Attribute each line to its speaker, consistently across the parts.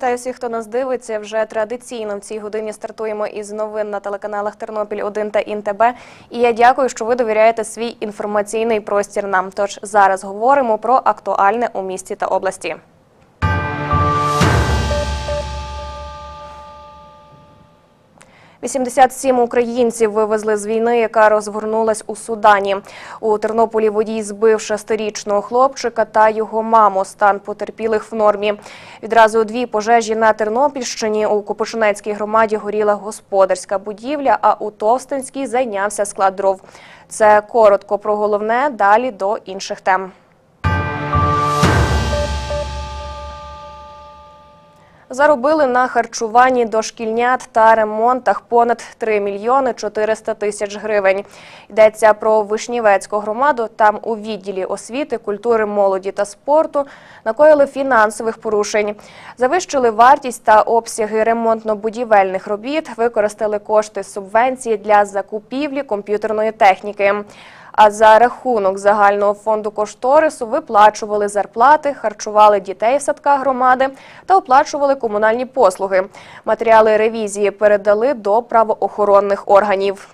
Speaker 1: Вітаю всіх, хто нас дивиться. Вже традиційно в цій годині стартуємо із новин на телеканалах Тернопіль 1 та ІНТБ. І я дякую, що ви довіряєте свій інформаційний простір нам. Тож зараз говоримо про актуальне у місті та області. «87 українців вивезли з війни, яка розгорнулась у Судані. У Тернополі водій збив шестирічного хлопчика та його маму. Стан потерпілих в нормі. Відразу дві пожежі на Тернопільщині. У Копошинецькій громаді горіла господарська будівля, а у Товстинській зайнявся склад дров. Це коротко про головне. Далі до інших тем. Заробили на харчуванні дошкільнят та ремонтах понад 3 мільйони 400 тисяч гривень. Йдеться про Вишнівецьку громаду. Там у відділі освіти, культури, молоді та спорту накоїли фінансових порушень. Завищили вартість та обсяги ремонтно-будівельних робіт, використали кошти субвенції для закупівлі комп'ютерної техніки. А за рахунок загального фонду кошторису виплачували зарплати, харчували дітей в садках громади та оплачували комунальні послуги. Матеріали ревізії передали до правоохоронних органів.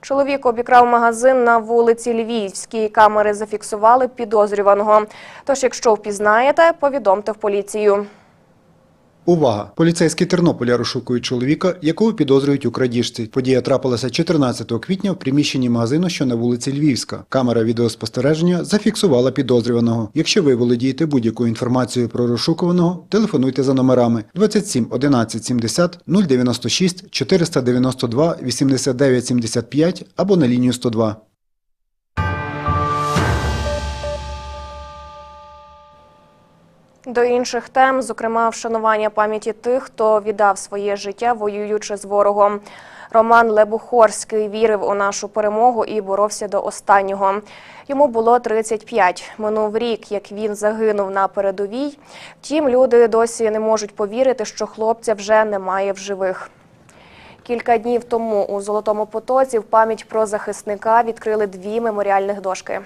Speaker 1: Чоловік обікрав магазин на вулиці Львівській. Камери зафіксували підозрюваного. Тож, якщо впізнаєте, повідомте в поліцію.
Speaker 2: Увага! Поліцейські Тернополя розшукують чоловіка, якого підозрюють у крадіжці. Подія трапилася 14 квітня в приміщенні магазину, що на вулиці Львівська. Камера відеоспостереження зафіксувала підозрюваного. Якщо ви володієте будь-якою інформацією про розшукуваного, телефонуйте за номерами 27 11 70 096 492 89 75 або на лінію 102.
Speaker 1: До інших тем, зокрема, вшанування пам'яті тих, хто віддав своє життя, воюючи з ворогом. Роман Лебухорський вірив у нашу перемогу і боровся до останнього. Йому було 35. Минув рік, як він загинув на передовій. Втім, люди досі не можуть повірити, що хлопця вже немає в живих. Кілька днів тому у Золотому Потоці в пам'ять про захисника відкрили дві меморіальних дошки.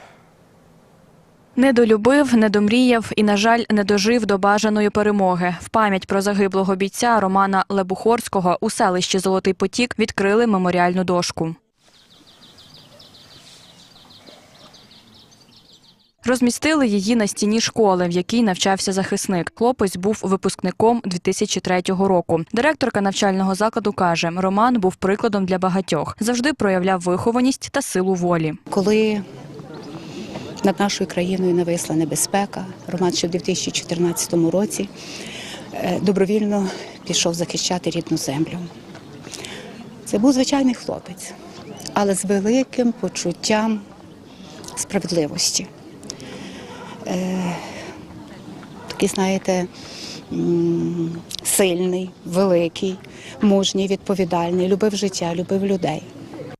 Speaker 3: Не долюбив, не домріяв і, на жаль, не дожив до бажаної перемоги. В пам'ять про загиблого бійця Романа Лебухорського у селищі Золотий Потік відкрили меморіальну дошку. Розмістили її на стіні школи, в якій навчався захисник. Хлопець був випускником 2003 року. Директорка навчального закладу каже, Роман був прикладом для багатьох. Завжди проявляв вихованість та силу волі.
Speaker 4: Коли над нашою країною нависла небезпека, Роман ще в 2014 році е, добровільно пішов захищати рідну землю. Це був звичайний хлопець, але з великим почуттям справедливості. Е, Такий, знаєте, сильний, великий, мужній, відповідальний, любив життя, любив людей.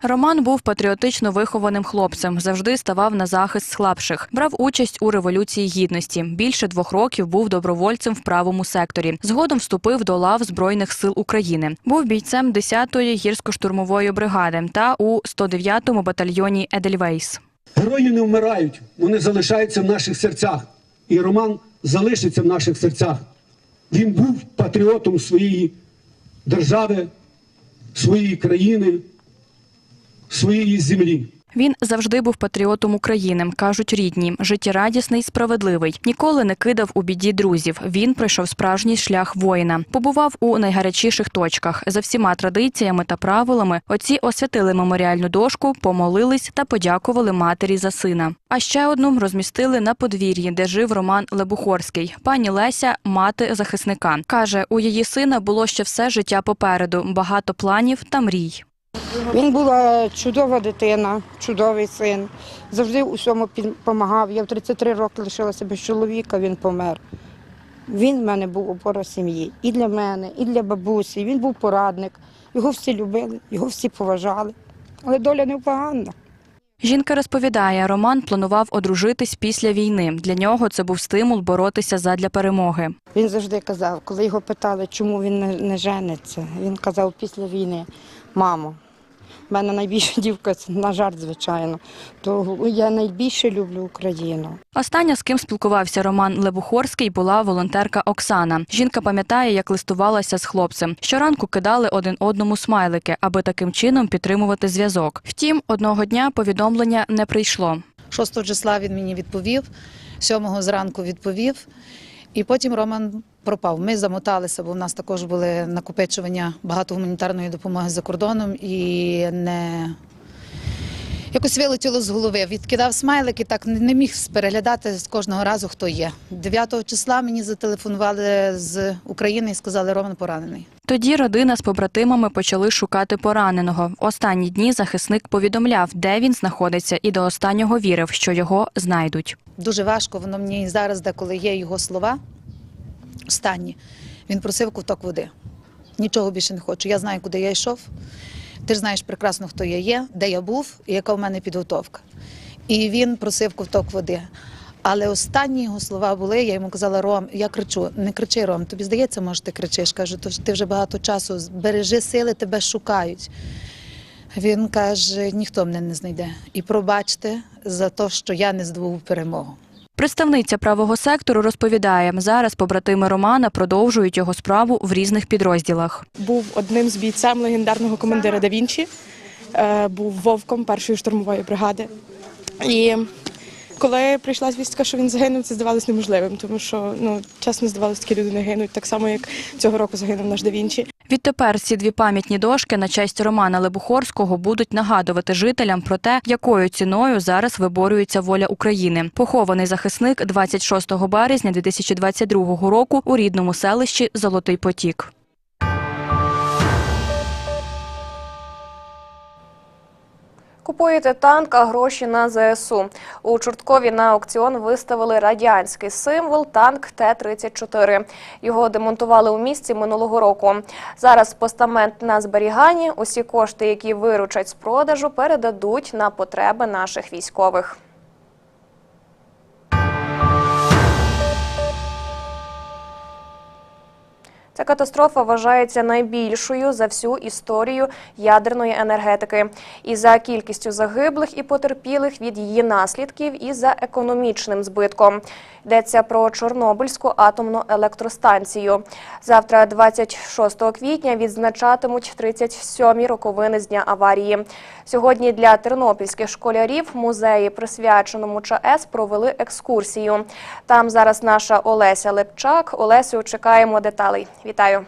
Speaker 3: Роман був патріотично вихованим хлопцем, завжди ставав на захист слабших, брав участь у революції гідності. Більше двох років був добровольцем в правому секторі. Згодом вступив до лав збройних сил України. Був бійцем 10-ї гірсько-штурмової бригади та у 109-му батальйоні Едельвейс.
Speaker 5: Герої не вмирають, вони залишаються в наших серцях. І Роман залишиться в наших серцях. Він був патріотом своєї держави, своєї країни, своєї землі.
Speaker 3: Він завжди був патріотом України, кажуть рідні. Життєрадісний, справедливий. Ніколи не кидав у біді друзів. Він пройшов справжній шлях воїна. Побував у найгарячіших точках. За всіма традиціями та правилами отці освятили меморіальну дошку, помолились та подякували матері за сина. А ще одну розмістили на подвір'ї, де жив Роман Лебухорський. Пані Леся, мати захисника, каже, у її сина було ще все життя попереду, багато планів та мрій.
Speaker 6: Він була чудова дитина, чудовий син. Завжди у всьому допомагав. Я в 33 роки лишилася без чоловіка, він помер. Він в мене був опора сім'ї. І для мене, і для бабусі. Він був порадник. Його всі любили, його всі поважали. Але доля невпогана.
Speaker 3: Жінка розповідає, Роман планував одружитись після війни. Для нього це був стимул боротися задля перемоги.
Speaker 6: Він завжди казав, коли його питали, чому він не жениться, він казав після війни, мамо, У мене найбільша дівка, на жаль, звичайно. То я найбільше люблю Україну.
Speaker 3: Остання, з ким спілкувався Роман Лебухорський, була волонтерка Оксана. Жінка пам'ятає, як листувалася з хлопцем. Щоранку кидали один одному смайлики, аби таким чином підтримувати зв'язок. Втім, одного дня повідомлення не прийшло.
Speaker 7: 6 числа він мені відповів, 7 зранку відповів, і потім Роман пропав. Ми замоталися, бо в нас також були накопичування багато гуманітарної допомоги за кордоном і не. Якось вилетіло з голови. Відкидав смайлик і так не міг переглядати з кожного разу, хто є. 9 числа мені зателефонували з України і сказали, Роман поранений.
Speaker 3: Тоді родина з побратимами почали шукати пораненого. Останні дні захисник повідомляв, де він знаходиться, і до останнього вірив, що його знайдуть.
Speaker 7: Дуже важко, воно мені і зараз, деколи є його слова. Останні. Він просив ковток води. Нічого більше не хочу. Я знаю, куди я йшов. Ти ж знаєш прекрасно, хто я є, де я був і яка в мене підготовка. І він просив ковток води. Але останні його слова були, я йому казала, Ром, я кричу, не кричи, Ром, тобі здається, може, ти кричиш. Кажу, ти вже багато часу, бережи сили, тебе шукають. Він каже, ніхто мене не знайде. І пробачте за те, що я не здобув перемогу.
Speaker 3: Представниця правого сектору розповідає, зараз побратими Романа продовжують його справу в різних підрозділах.
Speaker 8: був одним з бійцем легендарного командира Да Вінчі, е, був вовком першої штурмової бригади. І коли прийшла звістка, що він загинув, це здавалось неможливим, тому що ну чесно здавалось, такі люди не гинуть, так само як цього року загинув наш Да Вінчі.
Speaker 3: Відтепер ці дві пам'ятні дошки на честь Романа Лебухорського будуть нагадувати жителям про те, якою ціною зараз виборюється воля України. Похований захисник 26 березня 2022 року у рідному селищі Золотий Потік.
Speaker 1: Купуєте танк, а гроші на ЗСУ. У Чорткові на аукціон виставили радянський символ танк Т-34. Його демонтували у місті минулого року. Зараз постамент на зберіганні. Усі кошти, які виручать з продажу, передадуть на потреби наших військових. Ця катастрофа вважається найбільшою за всю історію ядерної енергетики і за кількістю загиблих і потерпілих від її наслідків, і за економічним збитком. Йдеться про Чорнобильську атомну електростанцію. Завтра, 26 квітня, відзначатимуть 37-мі роковини з дня аварії. Сьогодні для тернопільських школярів музеї, присвяченому ЧАЕС, провели екскурсію. Там зараз наша Олеся Лепчак. Олесю, чекаємо деталей. Вітаю.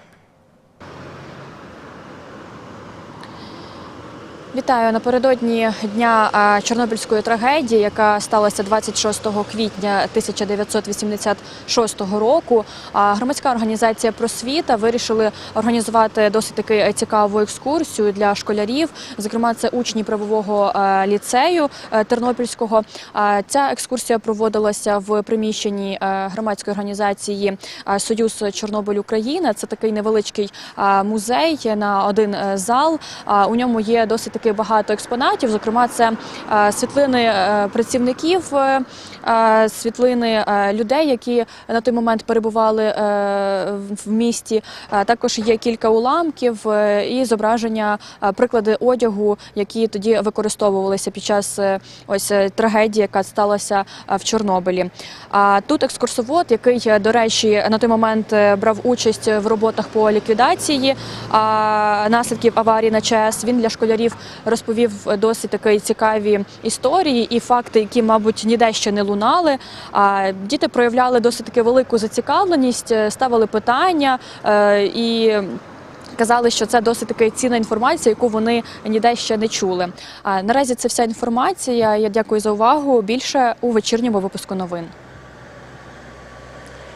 Speaker 3: Вітаю напередодні дня Чорнобильської трагедії, яка сталася 26 квітня 1986 року. Громадська організація Просвіта вирішили організувати досить таки цікаву екскурсію для школярів. Зокрема, це учні правового ліцею е, Тернопільського. Ця екскурсія проводилася в приміщенні е, громадської організації е, Союз Чорнобиль Україна. Це такий невеличкий музей на один зал. У ньому є досить таки багато експонатів. Зокрема, це е, світлини е, працівників, е, світлини людей, які на той момент перебували в місті. Також є кілька уламків і зображення, приклади одягу, які тоді використовувалися під час ось трагедії, яка сталася в Чорнобилі. А тут екскурсовод, який, до речі, на той момент брав участь в роботах по ліквідації наслідків аварії на ЧАЕС, він для школярів розповів досить такі цікаві історії і факти, які, мабуть, ніде ще не лунали. А діти проявляли досить таки велику зацікавленість, е, ставили питання е, і. Казали, що це досить таки цінна інформація, яку вони ніде ще не чули. А наразі це вся інформація. Я дякую за увагу. Більше у вечірньому випуску новин.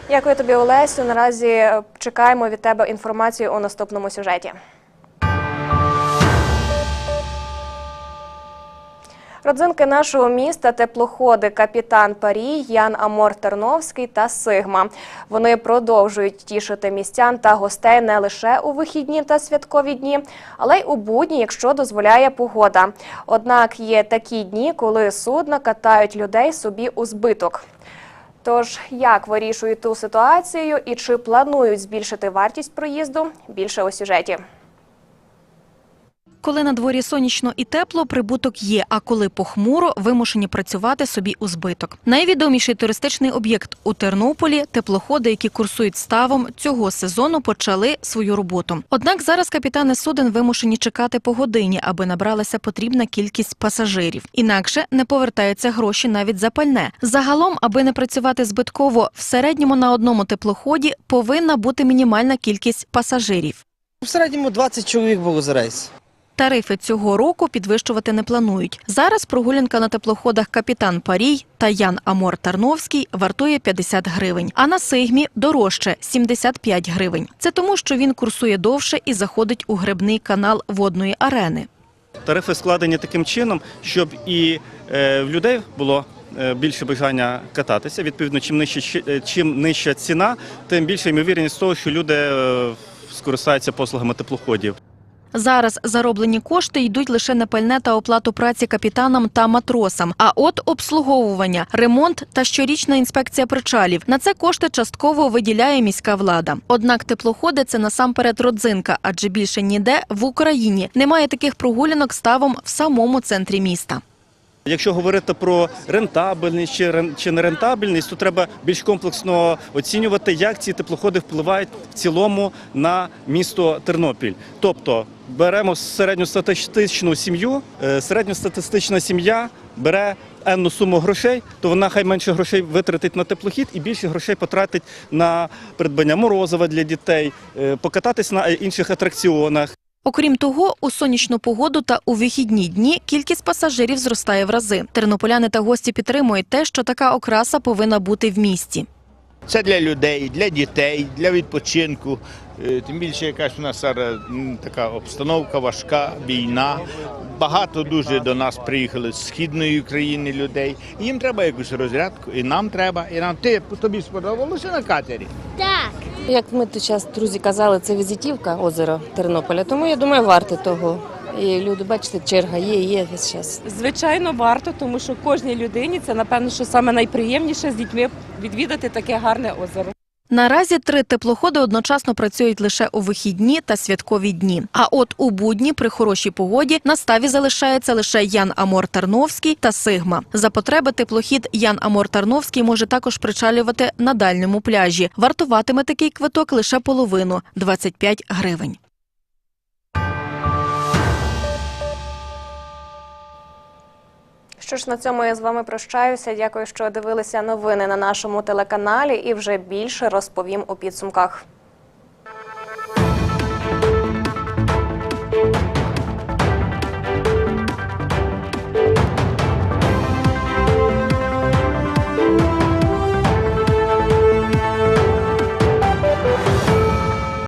Speaker 1: Дякую тобі, Олесю. Наразі е, чекаємо від тебе інформацію у наступному сюжеті. Родзинки нашого міста теплоходи Капітан Парій, Ян Амор Терновський та Сигма. Вони продовжують тішити містян та гостей не лише у вихідні та святкові дні, але й у будні, якщо дозволяє погода. Однак є такі дні, коли судна катають людей собі у збиток. Тож, як вирішують ту ситуацію і чи планують збільшити вартість проїзду? Більше у сюжеті.
Speaker 9: Коли на дворі сонячно і тепло, прибуток є, а коли похмуро, вимушені працювати собі у збиток. Найвідоміший туристичний об'єкт у Тернополі теплоходи, які курсують ставом, цього сезону почали свою роботу. Однак зараз капітани суден вимушені чекати по годині, аби набралася потрібна кількість пасажирів. Інакше не повертаються гроші навіть за пальне. Загалом, аби не працювати збитково, в середньому на одному теплоході повинна бути мінімальна кількість пасажирів.
Speaker 10: В середньому 20 чоловік було за рейс.
Speaker 9: Тарифи цього року підвищувати не планують. Зараз прогулянка на теплоходах Капітан Парій та Ян Амор Тарновський вартує 50 гривень, а на Сигмі дорожче 75 гривень. Це тому, що він курсує довше і заходить у гребний канал водної арени.
Speaker 11: Тарифи складені таким чином, щоб і е, в людей було е, більше бажання кататися. Відповідно, чим нижче е, чим нижча ціна, тим більша ймовірність того, що люди скористаються послугами теплоходів.
Speaker 9: Зараз зароблені кошти йдуть лише на пальне та оплату праці капітанам та матросам. А от обслуговування, ремонт та щорічна інспекція причалів на це кошти частково виділяє міська влада. Однак теплоходи це насамперед родзинка, адже більше ніде в Україні немає таких прогулянок ставом в самому центрі міста.
Speaker 11: Якщо говорити про рентабельність чи, чи нерентабельність, то треба більш комплексно оцінювати, як ці теплоходи впливають в цілому на місто Тернопіль. Тобто беремо середньостатистичну сім'ю, е, середньостатистична сім'я бере енну суму грошей, то вона хай менше грошей витратить на теплохід і більше грошей потратить на придбання морозива для дітей, е, покататись на інших атракціонах.
Speaker 9: Окрім того, у сонячну погоду та у вихідні дні кількість пасажирів зростає в рази. Тернополяни та гості підтримують те, що така окраса повинна бути в місті.
Speaker 12: Це для людей, для дітей, для відпочинку. Е, Тим більше якась у нас зараз така обстановка важка, війна. Багато дуже до нас приїхали з східної України людей. Їм треба якусь розрядку, і нам треба. І нам ти тобі сподобалося на катері?
Speaker 13: Як ми тут час друзі казали, це візитівка озера Тернополя, тому я думаю, варто того. І люди, бачите, черга є, є весь час.
Speaker 14: Звичайно, варто, тому що кожній людині це напевно, що саме найприємніше з дітьми відвідати таке гарне озеро.
Speaker 9: Наразі три теплоходи одночасно працюють лише у вихідні та святкові дні. А от у будні при хорошій погоді на ставі залишається лише Ян Амор Тарновський та Сигма. За потреби теплохід Ян Амор Тарновський може також причалювати на дальньому пляжі. Вартуватиме такий квиток лише половину 25 гривень.
Speaker 1: Що ж на цьому я з вами прощаюся. Дякую, що дивилися новини на нашому телеканалі. І вже більше розповім у підсумках.